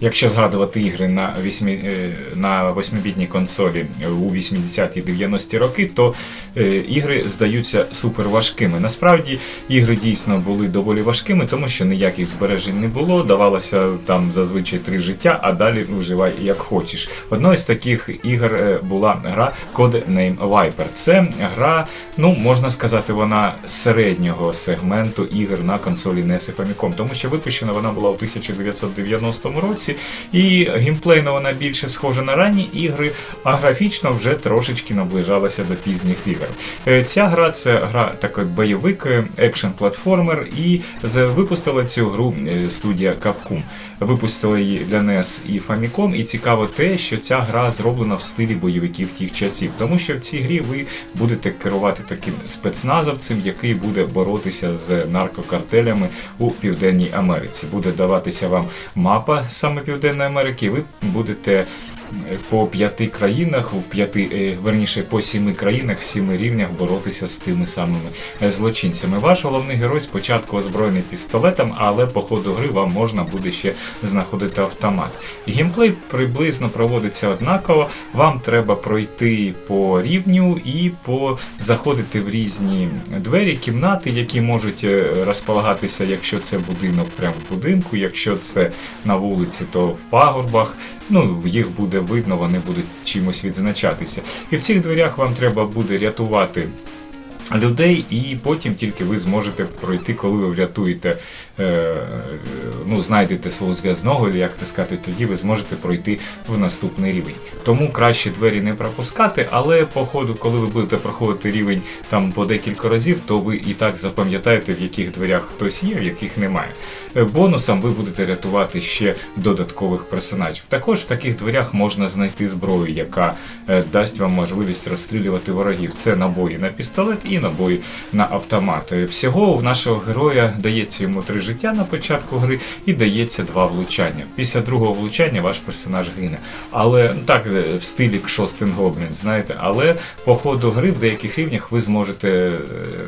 Якщо згадувати ігри на 8, е, на 8-бітній консолі у 80-ті 90-ті роки, то е, ігри здаються супер важкими. Насправді ігри дійсно були доволі важкими, тому що ніяких збережень не було. Давалося там зазвичай три життя, а далі вживай як хочеш. Одною з таких ігр е, була гра Codename Viper. Це гра, ну можна сказати, вона середнього сегменту ігор на консолі NES і Famicom, тому що випущена вона була у 1990 році, і геймплейно вона більше схожа на ранні ігри, а графічно вже трошечки наближалася до пізніх ігор. Е, Ця гра це гра такий бойовик, екшен платформер, і випустила цю гру е, студія Capcom. Випустили її для NES і Famicom, і цікаво те, що ця гра зроблена в стилі бойовиків тих часів, тому що в цій грі ви будете керувати таким спецназовцем, який буде боротися з наркокартелями у Південній Америці. Буде даватися вам мапа саме Південної Америки, ви будете по п'яти країнах, в п'яти, е, верніше по сіми країнах, в сіми рівнях боротися з тими самими е, злочинцями. Ваш головний герой спочатку озброєний пістолетом, але по ходу гри вам можна буде ще знаходити автомат. Геймплей приблизно проводиться однаково. Вам треба пройти по рівню і по заходити в різні двері, кімнати, які можуть е, розполагатися, якщо це будинок, прямо в будинку, якщо це на вулиці, то в пагорбах. Ну, їх буде видно, вони будуть чимось відзначатися. І в цих дверях вам треба буде рятувати. Людей, і потім тільки ви зможете пройти, коли ви врятуєте, е, ну, знайдете свого зв'язного, як це сказати, тоді ви зможете пройти в наступний рівень. Тому краще двері не пропускати, але по ходу, коли ви будете проходити рівень там по декілька разів, то ви і так запам'ятаєте, в яких дверях хтось є, в яких немає. Е, Бонусом ви будете рятувати ще додаткових персонажів. Також в таких дверях можна знайти зброю, яка е, дасть вам можливість розстрілювати ворогів. Це набої на пістолет набої на автомат. Е, Всього у нашого героя дається йому три життя на початку гри і дається два влучання. Після другого влучання ваш персонаж гине. Але так е, в стилі Кшостен Гоблін, знаєте, але по ходу гри в деяких рівнях ви зможете е,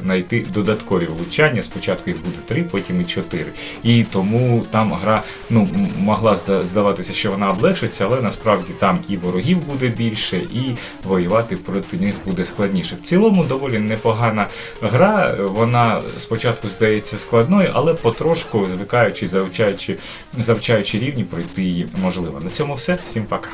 знайти додаткові влучання. Спочатку їх буде три, потім і чотири. І тому там гра ну, могла здаватися, що вона облегшиться, але насправді там і ворогів буде більше, і воювати проти них буде складніше. В цілому доволі непогана гра. Вона спочатку здається складною, але потрошку звикаючи, завчаючи, завчаючи рівні, пройти її можливо. На цьому все. Всім пока.